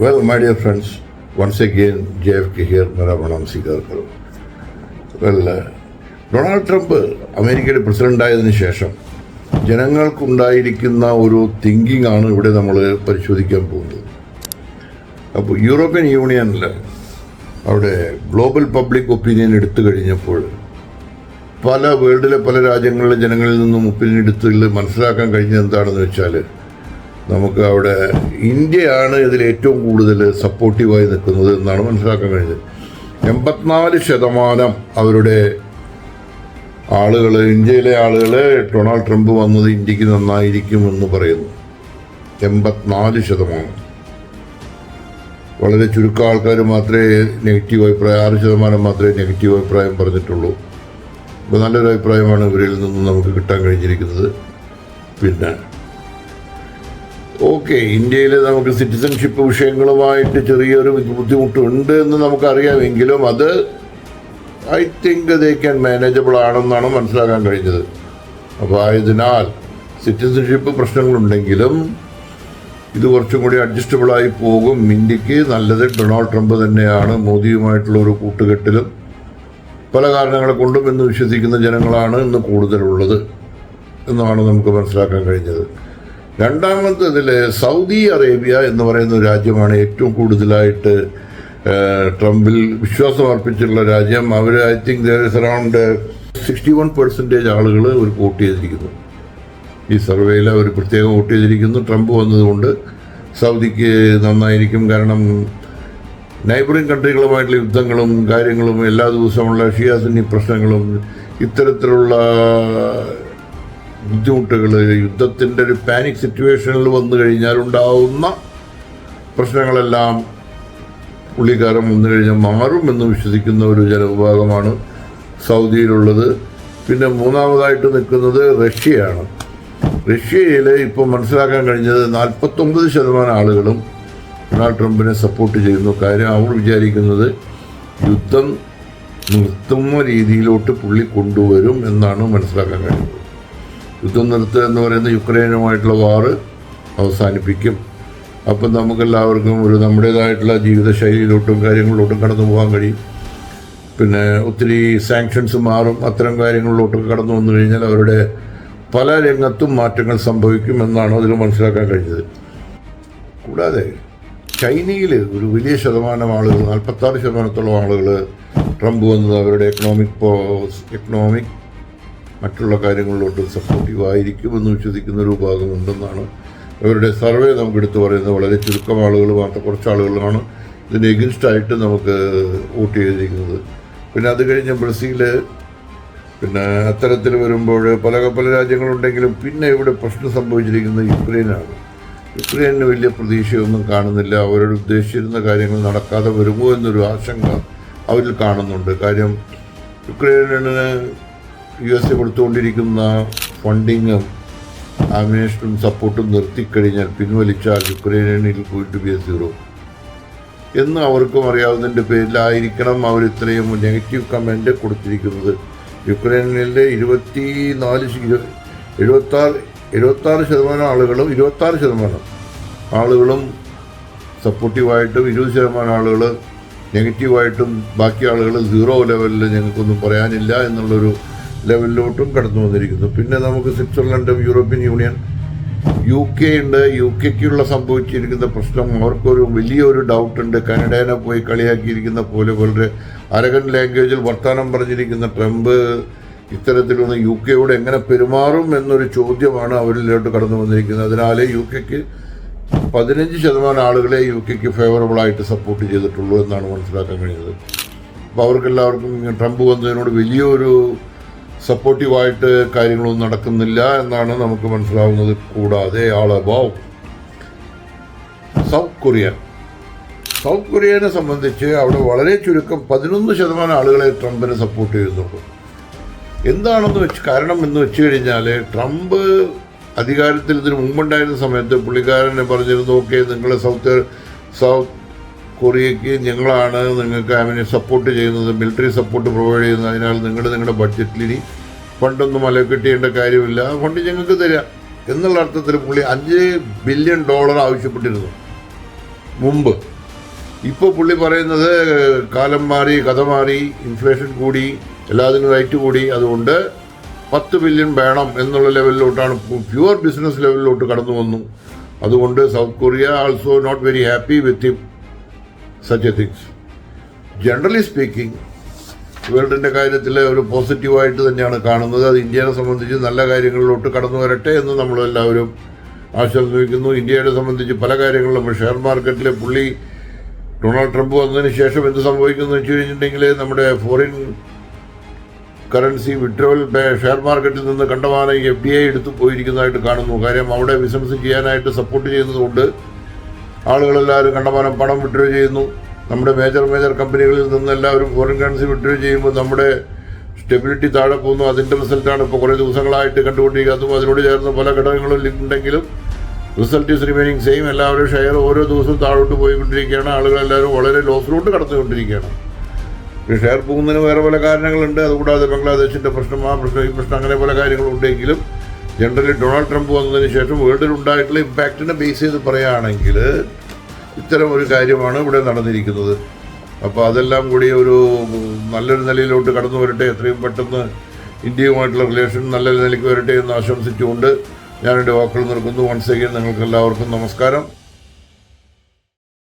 Well my dear friends once friends, once again, JFK here, Maramanam Sikarkar. Well, uh, Donald Trump അമേരിക്കയുടെ പ്രസിഡന്റായതിനു ശേഷം ജനങ്ങൾക്കുണ്ടായിരിക്കുന്ന ഒരു thinking ആണ് ഇവിടെ നമ്മൾ പരിശോധിക്കാൻ പോകുന്നത് അപ്പോൾ യൂറോപ്യൻ യൂണിയനിൽ അവിടെ ഗ്ലോബൽ പബ്ലിക് ഒപ്പീനിയൻ എടുത്തു കഴിഞ്ഞപ്പോൾ പല വേൾഡിലെ പല രാജ്യങ്ങളിലെ ജനങ്ങളിൽ നിന്നും ഒപ്പീനിയൻ എടുത്തതിൽ മനസ്സിലാക്കാൻ കഴിഞ്ഞത് എന്താണെന്ന് വെച്ചാൽ നമുക്ക് അവിടെ ഇന്ത്യയാണ് ഇതിൽ ഏറ്റവും കൂടുതൽ സപ്പോർട്ടീവായി നിൽക്കുന്നത് എന്നാണ് മനസ്സിലാക്കാൻ കഴിഞ്ഞത്. എൺപത്തിനാല് ശതമാനം അവരുടെ ആളുകൾ ഇന്ത്യയിലെ ആളുകൾ ഡൊണാൾഡ് ട്രംപ് വന്നത് ഇന്ത്യയ്ക്ക് നന്നായിരിക്കും എന്ന് പറയുന്നു. എൺപത്തിനാല് ശതമാനം. വളരെ ചുരുക്കം ആൾക്കാർ മാത്രമേ നെഗറ്റീവ് അഭിപ്രായം ആറ് ശതമാനം മാത്രമേ നെഗറ്റീവ് അഭിപ്രായം പറഞ്ഞിട്ടുള്ളൂ. അപ്പോൾ നല്ലൊരു അഭിപ്രായമാണ് ഇവരിൽ നിന്നും നമുക്ക് കിട്ടാൻ കഴിഞ്ഞിരിക്കുന്നത്. പിന്നെ ഓക്കെ ഇന്ത്യയിൽ നമുക്ക് സിറ്റിസൺഷിപ്പ് വിഷയങ്ങളുമായിട്ട് ചെറിയൊരു ബുദ്ധിമുട്ടുണ്ട് എന്ന് നമുക്കറിയാമെങ്കിലും അത് I think they can manageable ആണെന്നാണ് മനസ്സിലാക്കാൻ കഴിഞ്ഞത്. അപ്പോൾ ആയതിനാൽ സിറ്റിസൺഷിപ്പ് പ്രശ്നങ്ങളുണ്ടെങ്കിലും ഇത് കുറച്ചും കൂടി അഡ്ജസ്റ്റബിളായി പോകും. ഇന്ത്യയ്ക്ക് നല്ലത് ഡൊണാൾഡ് ട്രംപ് തന്നെയാണ്. മോദിയുമായിട്ടുള്ള ഒരു കൂട്ടുകെട്ടിലും പല കാരണങ്ങളെ കൊണ്ടും എന്ന് വിശ്വസിക്കുന്ന ജനങ്ങളാണ് ഇന്ന് കൂടുതലുള്ളത്. എന്നാണ് നമുക്ക് മനസ്സിലാക്കാൻ കഴിഞ്ഞത്. രണ്ടാമത്തതിൽ സൗദി അറേബ്യ എന്ന് പറയുന്ന രാജ്യമാണ് ഏറ്റവും കൂടുതലായിട്ട് ട്രംപിൽ വിശ്വാസം അർപ്പിച്ചിട്ടുള്ള രാജ്യം. അവർ I think there is around sixty one percentage ആളുകൾ അവർ വോട്ട് ചെയ്തിരിക്കുന്നു. ഈ സർവേയിൽ അവർ പ്രത്യേകം വോട്ട് ചെയ്തിരിക്കുന്നു. ട്രംപ് വന്നതുകൊണ്ട് സൗദിക്ക് നന്നായിരിക്കും. കാരണം നൈബറിംഗ് കൺട്രികളുമായിട്ടുള്ള യുദ്ധങ്ങളും കാര്യങ്ങളും എല്ലാ ദിവസമുള്ള ഷിയാസിനി പ്രശ്നങ്ങളും ഇത്തരത്തിലുള്ള ബുദ്ധിമുട്ടുകൾ യുദ്ധത്തിന്റെ ഒരു പാനിക് സിറ്റുവേഷനിൽ വന്നു കഴിഞ്ഞാൽ ഉണ്ടാവുന്ന പ്രശ്നങ്ങളെല്ലാം പുള്ളിക്കാരൻ വന്നു കഴിഞ്ഞാൽ മാറുമെന്ന് വിശ്വസിക്കുന്ന ഒരു ജനവിഭാഗമാണ് സൗദിയിലുള്ളത്. പിന്നെ മൂന്നാമതായിട്ട് നിൽക്കുന്നത് റഷ്യയാണ്. റഷ്യയിൽ ഇപ്പോൾ മനസ്സിലാക്കാൻ കഴിഞ്ഞത് നാൽപ്പത്തൊമ്പത് ശതമാനം ആളുകളും ഡൊണാൾഡ് ട്രംപിനെ സപ്പോർട്ട് ചെയ്യുന്നു. കാര്യം അവർ വിചാരിക്കുന്നത് യുദ്ധം നിർത്തുന്ന രീതിയിലോട്ട് പുള്ളി കൊണ്ടുവരും എന്നാണ് മനസ്സിലാക്കാൻ കഴിയുന്നത്. യുദ്ധം നിർത്തുക എന്ന് പറയുന്ന യുക്രൈനുമായിട്ടുള്ള വാറ് അവസാനിപ്പിക്കും. അപ്പം നമുക്കെല്ലാവർക്കും ഒരു നമ്മുടേതായിട്ടുള്ള ജീവിതശൈലിയിലോട്ടും കാര്യങ്ങളിലോട്ടും കടന്നു പോകാൻ കഴിയും. പിന്നെ ഒത്തിരി സാങ്ഷൻസ് മാറും അത്തരം കാര്യങ്ങളിലോട്ടൊക്കെ കടന്നു വന്നു കഴിഞ്ഞാൽ അവരുടെ പല രംഗത്തും മാറ്റങ്ങൾ സംഭവിക്കും എന്നാണ് അതിൽ മനസ്സിലാക്കാൻ കഴിഞ്ഞത്. കൂടാതെ ചൈനയിൽ ഒരു വലിയ ശതമാനം ആളുകൾ നാൽപ്പത്താറ് ശതമാനത്തോളം ആളുകൾ ട്രംപ് വന്നത് അവരുടെ എക്കണോമിക് എക്കണോമിക് മറ്റുള്ള കാര്യങ്ങളിലോട്ട് സപ്പോർട്ടീവ് ആയിരിക്കുമെന്ന് വിശ്വസിക്കുന്ന ഒരു വിഭാഗമുണ്ടെന്നാണ് അവരുടെ സർവേ നമുക്ക് എടുത്തു പറയുന്നത്. വളരെ ചുരുക്കം ആളുകൾ മാത്രം കുറച്ച് ആളുകളാണ് ഇതിന് എഗൻസ്റ്റായിട്ട് നമുക്ക് വോട്ട് ചെയ്തിരിക്കുന്നത്. പിന്നെ അത് കഴിഞ്ഞ് ബ്രസീൽ പിന്നെ അത്തരത്തിൽ വരുമ്പോൾ പല പല രാജ്യങ്ങളുണ്ടെങ്കിലും പിന്നെ ഇവിടെ പ്രശ്നം സംഭവിച്ചിരിക്കുന്നത് യുക്രൈനാണ്. യുക്രൈനിന് വലിയ പ്രതീക്ഷയൊന്നും കാണുന്നില്ല. അവരോട് ഉദ്ദേശിച്ചിരുന്ന കാര്യങ്ങൾ നടക്കാതെ വരുമോ എന്നൊരു ആശങ്ക അവരിൽ കാണുന്നുണ്ട്. കാര്യം യുക്രൈനിന് യു എസ് എ കൊടുത്തുകൊണ്ടിരിക്കുന്ന ഫണ്ടിങ്ങും ആമിനേഷനും സപ്പോർട്ടും നിർത്തിക്കഴിഞ്ഞാൽ പിൻവലിച്ചാൽ യുക്രൈനിൽ പോയിട്ട് ബി എ സീറോ. എന്ന് അവർക്കും അറിയാവുന്നതിന്റെ പേരിലായിരിക്കണം അവർ ഇത്രയും നെഗറ്റീവ് കമന്റ് കൊടുത്തിരിക്കുന്നത്. യുക്രൈനിലെ ഇരുപത്തി നാല് എഴുപത്താറ് എഴുപത്താറ് ശതമാനം ആളുകളും ഇരുപത്താറ് ശതമാനം ആളുകളും സപ്പോർട്ടീവായിട്ടും ഇരുപത് ശതമാനം ആളുകൾ നെഗറ്റീവായിട്ടും ബാക്കി ആളുകൾ സീറോ ലെവലിൽ ഞങ്ങൾക്കൊന്നും പറയാനില്ല എന്നുള്ളൊരു ലെവലിലോട്ടും കടന്നു വന്നിരിക്കുന്നു. പിന്നെ നമുക്ക് സ്വിറ്റ്സർലൻഡും യൂറോപ്യൻ യൂണിയൻ യു കെ ഉണ്ട്. യു കെക്കുള്ള സംഭവിച്ചിരിക്കുന്ന പ്രശ്നം അവർക്കൊരു വലിയൊരു ഡൗട്ട് ഉണ്ട്. കാനഡേനെ പോയി കളിയാക്കിയിരിക്കുന്ന പോലെ വളരെ അരകൻ ലാംഗ്വേജിൽ വർത്തമാനം പറഞ്ഞിരിക്കുന്ന ട്രംപ് ഇത്തരത്തിലൊന്ന് യു കെയോട് എങ്ങനെ പെരുമാറും എന്നൊരു ചോദ്യമാണ് അവരിലോട്ട് കടന്നു വന്നിരിക്കുന്നത്. അതിനാൽ യു കെക്ക് പതിനഞ്ച് ശതമാനം ആളുകളെ യു കെക്ക് ഫേവറബിളായിട്ട് സപ്പോർട്ട് ചെയ്തിട്ടുള്ളൂ എന്നാണ് മനസ്സിലാക്കാൻ കഴിഞ്ഞത്. അപ്പോൾ അവർക്കെല്ലാവർക്കും ട്രംപ് വന്നതിനോട് വലിയൊരു സപ്പോർട്ടീവായിട്ട് കാര്യങ്ങളൊന്നും നടക്കുന്നില്ല എന്നാണ് നമുക്ക് മനസ്സിലാവുന്നത്. കൂടാതെ ആളബാവ് സൗത്ത് കൊറിയ സൗത്ത് കൊറിയനെ സംബന്ധിച്ച് അവിടെ വളരെ ചുരുക്കം പതിനൊന്ന് ശതമാനം ആളുകളെ ട്രംപിനെ സപ്പോർട്ട് ചെയ്യുന്നുള്ളൂ. എന്താണെന്ന് വെച്ച് കാരണം എന്ന് വെച്ച് കഴിഞ്ഞാൽ ട്രംപ് അധികാരത്തിൽ ഇതിന് മുമ്പുണ്ടായിരുന്ന സമയത്ത് പുള്ളിക്കാരനെ പറഞ്ഞിരുന്നു ഓക്കെ നിങ്ങൾ സൗത്ത് സൗത്ത് കൊറിയയ്ക്ക് ഞങ്ങളാണ് നിങ്ങൾക്ക് അവനെ സപ്പോർട്ട് ചെയ്യുന്നത് മിലിറ്ററി സപ്പോർട്ട് പ്രൊവൈഡ് ചെയ്യുന്നത്. അതിനാൽ നിങ്ങൾ നിങ്ങളുടെ ബഡ്ജറ്റിൽ ഇനി ഫണ്ടൊന്നും അലക്കെട്ടിയേണ്ട കാര്യമില്ല. ഫണ്ട് ഞങ്ങൾക്ക് തരാം. എന്നുള്ള അർത്ഥത്തിൽ പുള്ളി അഞ്ച് ബില്യൺ ഡോളർ ആവശ്യപ്പെട്ടിരുന്നു. മുമ്പ്. ഇപ്പോൾ പുള്ളി പറയുന്നത് കാലം മാറി കഥ മാറി ഇൻഫ്ലേഷൻ കൂടി എല്ലാത്തിനും റേറ്റ് കൂടി. അതുകൊണ്ട് പത്ത് ബില്യൺ വേണം എന്നുള്ള ലെവലിലോട്ടാണ് പ്യുവർ ബിസിനസ് ലെവലിലോട്ട് കടന്നു വന്നു അതുകൊണ്ട് South Korea also not very happy with such a things generally speaking വേൾഡിന്റെ കാര്യത്തിൽ ഒരു പോസിറ്റീവായിട്ട് തന്നെയാണ് കാണുന്നത്. അത് ഇന്ത്യയെ സംബന്ധിച്ച് നല്ല കാര്യങ്ങളിലോട്ട് കടന്നു വരട്ടെ എന്ന് നമ്മളെല്ലാവരും ആശംസിക്കുന്നു ഇന്ത്യയെ സംബന്ധിച്ച് പല കാര്യങ്ങളിലും ഷെയർ മാർക്കറ്റിലെ പുള്ളി ഡൊണാൾഡ് ട്രംപ് വന്നതിന് ശേഷം എന്ത് സംഭവിക്കുന്നു വെച്ച് കഴിഞ്ഞിട്ടുണ്ടെങ്കിൽ നമ്മുടെ ഫോറിൻ കറൻസി വിഡ്രോവൽ ഷെയർ മാർക്കറ്റിൽ നിന്ന് കണ്ടമാനം എഫ് ഡി ഐ എടുത്തു പോയിരിക്കുന്നതായിട്ട് കാണുന്നു. കാര്യം അവിടെ ബിസിനസ് ചെയ്യാനായിട്ട് സപ്പോർട്ട് ചെയ്യുന്നതുകൊണ്ട് ആളുകളെല്ലാവരും കണ്ടമാനം പണം വിഡ്രോ ചെയ്യുന്നു. നമ്മുടെ മേജർ മേജർ കമ്പനികളിൽ നിന്ന് എല്ലാവരും ഫോറിൻ കറൻസി വിഡ്രോ ചെയ്യുമ്പോൾ നമ്മുടെ സ്റ്റെബിലിറ്റി താഴെ പോകുന്നു. അതിന്റെ റിസൾട്ടാണ് ഇപ്പോൾ കുറേ ദിവസങ്ങളായിട്ട് കണ്ടുകൊണ്ടിരിക്കുന്നത്. അതിനോട് ചേർന്ന് പല ഘടകങ്ങളും ഉണ്ടെങ്കിലും റിസൾട്ട് ഈസ് റിമൈനിങ് സെയിം എല്ലാവരും ഷെയർ ഓരോ ദിവസവും താഴോട്ട് പോയിക്കൊണ്ടിരിക്കുകയാണ്. ആളുകളെല്ലാവരും വളരെ ലോസിലോട്ട് കടന്നുകൊണ്ടിരിക്കുകയാണ്. ഷെയർ പോകുന്നതിന് വേറെ പല കാരണങ്ങളുണ്ട്. അതുകൂടാതെ ബംഗ്ലാദേശിന്റെ പ്രശ്നം ആ പ്രശ്നം ഈ പ്രശ്നം അങ്ങനെ പല കാര്യങ്ങളുണ്ടെങ്കിലും ജനറലി ഡൊണാൾഡ് ട്രംപ് വന്നതിന് ശേഷം വേൾഡിൽ ഉണ്ടായിട്ടുള്ള ഇമ്പാക്റ്റിനെ ബേസ് ചെയ്ത് പറയുകയാണെങ്കിൽ ഇത്തരം ഒരു കാര്യമാണ് ഇവിടെ നടന്നിരിക്കുന്നത്. അപ്പോൾ അതെല്ലാം കൂടി ഒരു നല്ലൊരു നിലയിലോട്ട് കടന്നു വരട്ടെ എത്രയും പെട്ടെന്ന് ഇന്ത്യയുമായിട്ടുള്ള റിലേഷൻ നല്ലൊരു നിലയ്ക്ക് വരട്ടെ എന്ന് ആശംസിച്ചുകൊണ്ട് ഞാൻ വാക്കുകൾ നിർക്കുന്നു വൺസ് അഗൈൻ നിങ്ങൾക്ക് എല്ലാവർക്കും നമസ്കാരം.